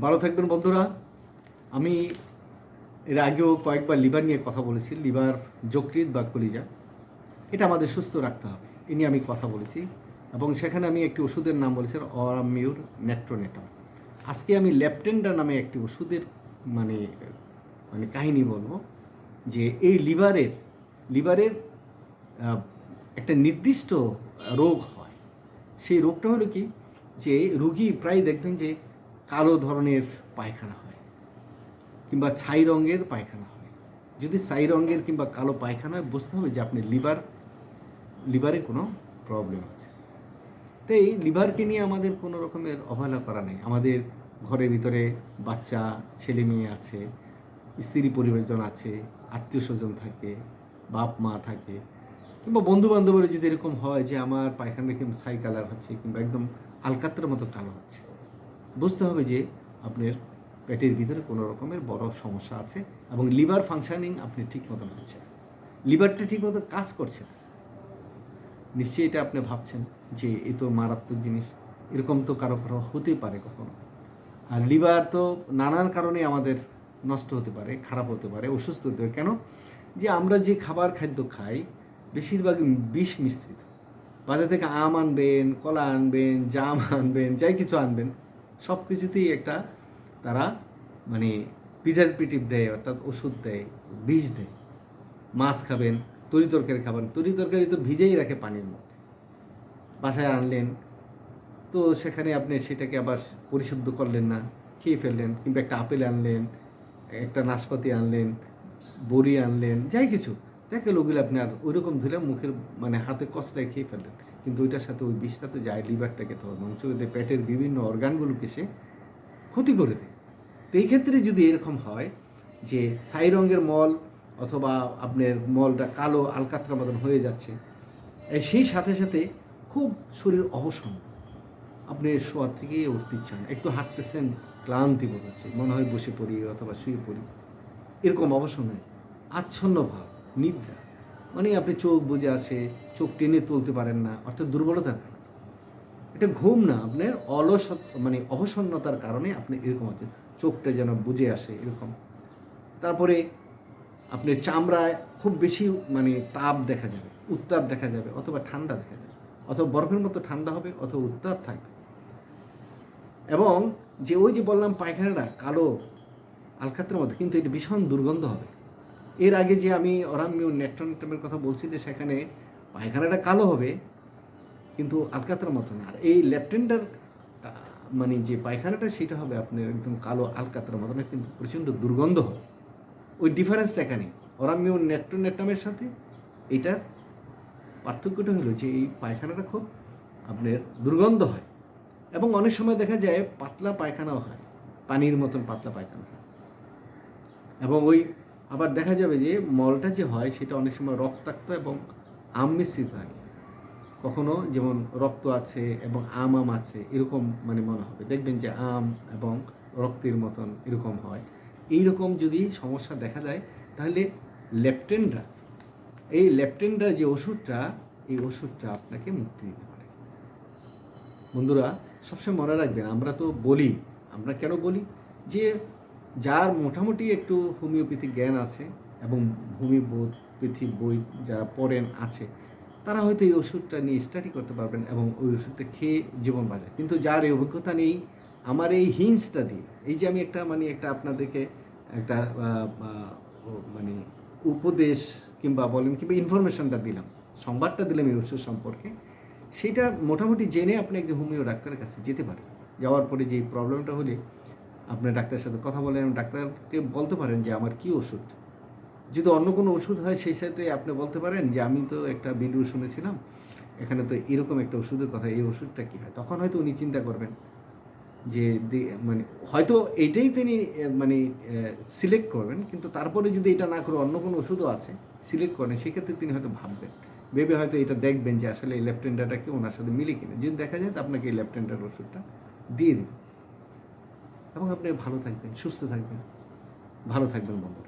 ভালো থাকবেন বন্ধুরা। আমি এর আগেও কয়েকবার লিভার নিয়ে কথা বলেছি, লিভার যকৃত বা কলিজা। এটা আমাদের সুস্থ রাখতে হবে, এ নিয়ে আমি কথা বলেছি। এবং সেখানে আমি একটি ওষুধের নাম বলেছি, অরামিউর নেট্রোনেটম। আজকে আমি ল্যাপটেন্ডা নামে একটি ওষুধের মানে মানে কাহিনী বলব, যে এই লিভারের লিভারের একটা নির্দিষ্ট রোগ হয়। সেই রোগটা হলো কি? যে রুগী প্রায় দেখবেন যে কালো ধরনের পায়খানা হয় কিংবা ছাই রঙের পায়খানা হয়। যদি ছাই রঙের কিংবা কালো পায়খানা হয়, বুঝতে হবে যে আপনি লিভার, লিভারে কোনো প্রবলেম আছে। তো এই লিভারকে নিয়ে আমাদের কোনো রকমের অবহেলা করা নেই। আমাদের ঘরের ভিতরে বাচ্চা, ছেলে মেয়ে আছে, স্ত্রী পরিবারজন আছে, আত্মীয় স্বজন থাকে, বাপ মা থাকে, কিংবা বন্ধু বান্ধবের যদি এরকম হয় যে আমার পায়খানা কিংবা ছাই কালার হচ্ছে কিংবা একদম আলকাত্রার মতো কালো হচ্ছে। বুঝতে হবে যে আপনার পেটের ভিতরে কোনো রকমের বড় সমস্যা আছে এবং লিভার ফাংশনিং আপনি ঠিক মতন হচ্ছে লিভারটা ঠিক মতো কাজ করছে নিশ্চয়ই এটা আপনি ভাবছেন যে এ তো মারাত্মক জিনিস, এরকম তো কারও কারও হতে পারে কখনো। আর লিভার তো নানান কারণে আমাদের নষ্ট হতে পারে, খারাপ হতে পারে, অসুস্থ হতে পারে। কেন? যে আমরা যে খাবার খাদ্য খাই বেশিরভাগ বিষ মিশ্রিত। বাজার থেকে আম আনবেন, কলা আনবেন, জাম আনবেন, যাই কিছু আনবেন সব কিছুতেই একটা তারা মানে প্রিজারভেটিভ দেয়, অর্থাৎ ওষুধ দেয় বিষ দেয়। মাছ খাবেন, তরি তরকারি খাবেন। তরি তরকারি তো ভিজেই রাখে পানির মধ্যে। বাসায় আনলেন, তো সেখানে আপনি সেটাকে আবার পরিশুদ্ধ করলেন না, খেয়ে ফেললেন, কিংবা একটা আপেল আনলেন, একটা নাশপাতি আনলেন, বড়ি আনলেন, যাই কিছু। দেখে ওগুলো আপনার ওইরকম ধুলে মুখের মানে হাতে কষলায় খেয়ে ফেললেন। কিন্তু ওইটার সাথে ওই বিষটা তো যায় লিভারটাকে তো ধ্বংস করে দেয় পেটের বিভিন্ন অর্গানগুলোকে সে ক্ষতি করে দেয়। তো এই ক্ষেত্রে যদি এরকম হয় যে সাই রঙের মল অথবা আপনার মলটা কালো আলকাত্রা মতন হয়ে যাচ্ছে সেই সাথে সাথে খুব শরীর অবসন্ন। আপনি শোয়ার থেকেই উঠতে চান একটু হাঁটতেছেন, ক্লান্তি বোধ হচ্ছে। মনে হয় বসে পড়ি অথবা শুয়ে পড়ি। এরকম অবসর নেই আচ্ছন্ন ভাব, নিদ্রা। মানে আপনি চোখ বুঝে আসে, চোখ টেনে তুলতে পারেন না, অর্থাৎ দুর্বলতার কারণে এটা ঘুম না, আপনার অলস মানে অবসন্নতার কারণে আপনি এরকম আছেন চোখটা যেন বুঝে আসে এরকম। তারপরে আপনার চামড়ায় খুব বেশি মানে তাপ দেখা যাবে, উত্তাপ দেখা যাবে, অথবা ঠান্ডা দেখা যাবে, অথবা বরফের মতো ঠান্ডা হবে, অথবা উত্তাপ থাকবে। এবং যে ওই যে বললাম পায়খানাটা কালো আলকাত্রার মধ্যে, কিন্তু এটা ভীষণ দুর্গন্ধ হবে। এর আগে যে আমি অরামিউ নেট্রোনেটমের কথা বলছি যে সেখানে পায়খানাটা কালো হবে, কিন্তু আলকাত্রার মতো না। আর এই লেফটেন্ডার মানে যে পায়খানাটা, সেটা হবে আপনার একদম কালো আলকাত্রার মতো না, কিন্তু প্রচণ্ড দুর্গন্ধ হবে। ওই ডিফারেন্সটা এখানে অরামিউ নেট্রোনেটমের সাথে এটার পার্থক্যটা হলো যে এই পায়খানাটা খুব আপনার দুর্গন্ধ হয়। এবং অনেক সময় দেখা যায় পাতলা পায়খানাও হয়, পানির মতন পাতলা পায়খানা এবং ওই আবার দেখা যাবে যে মলটা যে হয় সেটা অনেক সময় রক্তাক্ত এবং আম মিশ্রিত থাকে। কখনো যেমন রক্ত আছে এবং আম আম আছে, এরকম মানে মনে হবে। দেখবেন যে আম এবং রক্তের মতন এরকম হয়। এই রকম যদি সমস্যা দেখা যায় তাহলে লেফটেন্ডরা এই লেফটেন্ডরা যে ওষুধটা, এই ওষুধটা আপনাকে মুক্তি দিতে পারে। বন্ধুরা, সবসময় মনে রাখবেন, আমরা তো বলি, আমরা কেন বলি? যে যার মোটামুটি একটু হোমিওপ্যাথিক জ্ঞান আছে এবং হোমিওপ্যাথি বই যারা পড়েন আছে, তারা হয়তো এই ওষুধটা নিয়ে স্টাডি করতে পারবেন এবং ওই ওষুধটা খেয়ে জীবন বাঁচে কিন্তু যার এই অভিজ্ঞতা নেই, আমার এই হিন্সটা দিয়ে, এই যে আমি একটা মানে একটা আপনাদেরকে একটা মানে উপদেশ কিংবা বলেন কিংবা ইনফরমেশনটা দিলাম, সংবাদটা দিলাম এই ওষুধ সম্পর্কে, সেটা মোটামুটি জেনে আপনি একজন হোমিও ডাক্তারের কাছে যেতে পারেন। যাওয়ার পরে যে প্রবলেমটা হলে আপনার ডাক্তারের সাথে কথা বলেন, ডাক্তারকে বলতে পারেন যে আমার কী ওষুধ। যদি অন্য কোনো ওষুধ হয়, সেই সাথে আপনি বলতে পারেন যে, আমি তো একটা ভিডিও শুনেছিলাম, এখানে তো এরকম একটা ওষুধের কথা, এই ওষুধটা কী হয়? তখন হয়তো উনি চিন্তা করবেন যে মানে হয়তো এটাই তিনি মানে সিলেক্ট করবেন, কিন্তু তারপরে যদি এটা না করে অন্য কোনো ওষুধও আছে, সিলেক্ট করেন, সেক্ষেত্রে তিনি হয়তো ভাববেন। ভেবে হয়তো এটা দেখবেন যে, আসলে এই লেফটেন্ডারটা কি ওনার সাথে মিলে কিনা। যদি দেখা যায়, তো আপনাকে এই লেফটেন্ডার ওষুধটা দিয়ে দিন এবং আপনি ভালো থাকবেন সুস্থ থাকবেন। ভালো থাকবেন বন্ধুরা।